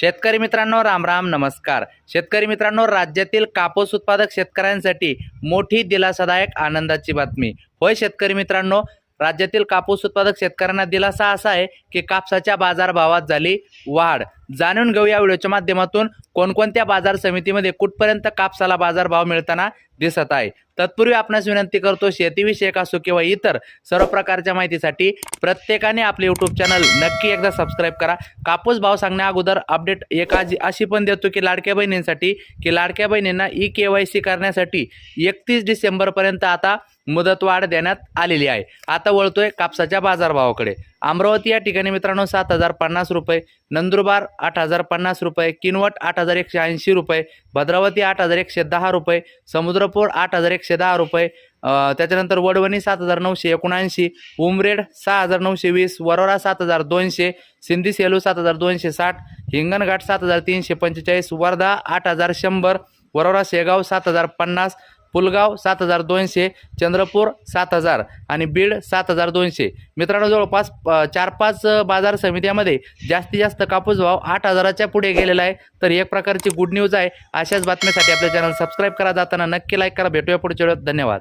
शेतकरी मित्रांनो राम राम नमस्कार. शेतकरी मित्रांनो राज्यातील कापूस उत्पादक शेतकऱ्यांसाठी मोठी दिलासादायक आनंदाची बातमी. होय शेतकरी मित्रांनो राज्यातील कापूस उत्पादक शेतकऱ्यांना दिलासा असा आहे की कापसाच्या बाजारभावात झाली वाढ. जाणून घेऊया व्हिडिओच्या माध्यमातून कोणकोणत्या बाजार समितीमध्ये कुठपर्यंत कापसाला बाजारभाव मिळताना दिसत आहे. तत्पूर्वी आपणास विनंती करतो शेतीविषयक असो किंवा इतर सर्व प्रकारच्या माहितीसाठी प्रत्येकाने आपले यूट्यूब चॅनल नक्की एकदा सबस्क्राईब करा. कापूस भाव सांगण्या अगोदर अपडेट एक आजी अशी पण देतो की लाडक्या बहिणींसाठी की लाडक्या बहिणींना ई के वाय सी करण्यासाठी एकतीस डिसेंबरपर्यंत आता मुदतवाढ देण्यात आलेली आहे. आता वळतोय कापसाच्या बाजारभावाकडे. अमरावती या ठिकाणी मित्रांनो सात हजार पन्नास रुपये नंदुरबार आठ हजार पन्नास रुपये किनवट आठ हजार एकशे ऐंशी रुपये भद्रावती आठ हजार एकशे दहा रुपये समुद्रपूर आठ हजार एकशे दहा रुपये त्याच्यानंतर वडवणी सात हजार नऊशे एकोणऐंशी उमरेड सहा हजार नऊशे वीस वरोरा सात हजार दोनशे सिंधी सेलू सात हजार दोनशे साठ हिंगणघाट सात हजार तीनशे पंचेचाळीस वर्धा आठ हजार शंभर वरोरा शेगाव सात हजार पन्नास पुलगाव सात हजार दोनशे चंद्रपूर सात हजार आणि बीड सात हजार दोनशे. मित्रांनो जवळपास चार पाच बाजार समित्यामध्ये जास्तीत जास्त कापूस भाव आठ हजाराच्या पुढे गेलेला आहे. तर एक प्रकारची गुड न्यूज आहे. अशाच बातम्यासाठी आपल्या चॅनल सबस्क्राईब करा. जाताना नक्की लाईक करा. भेटूया पुढच्या वेळेत. धन्यवाद.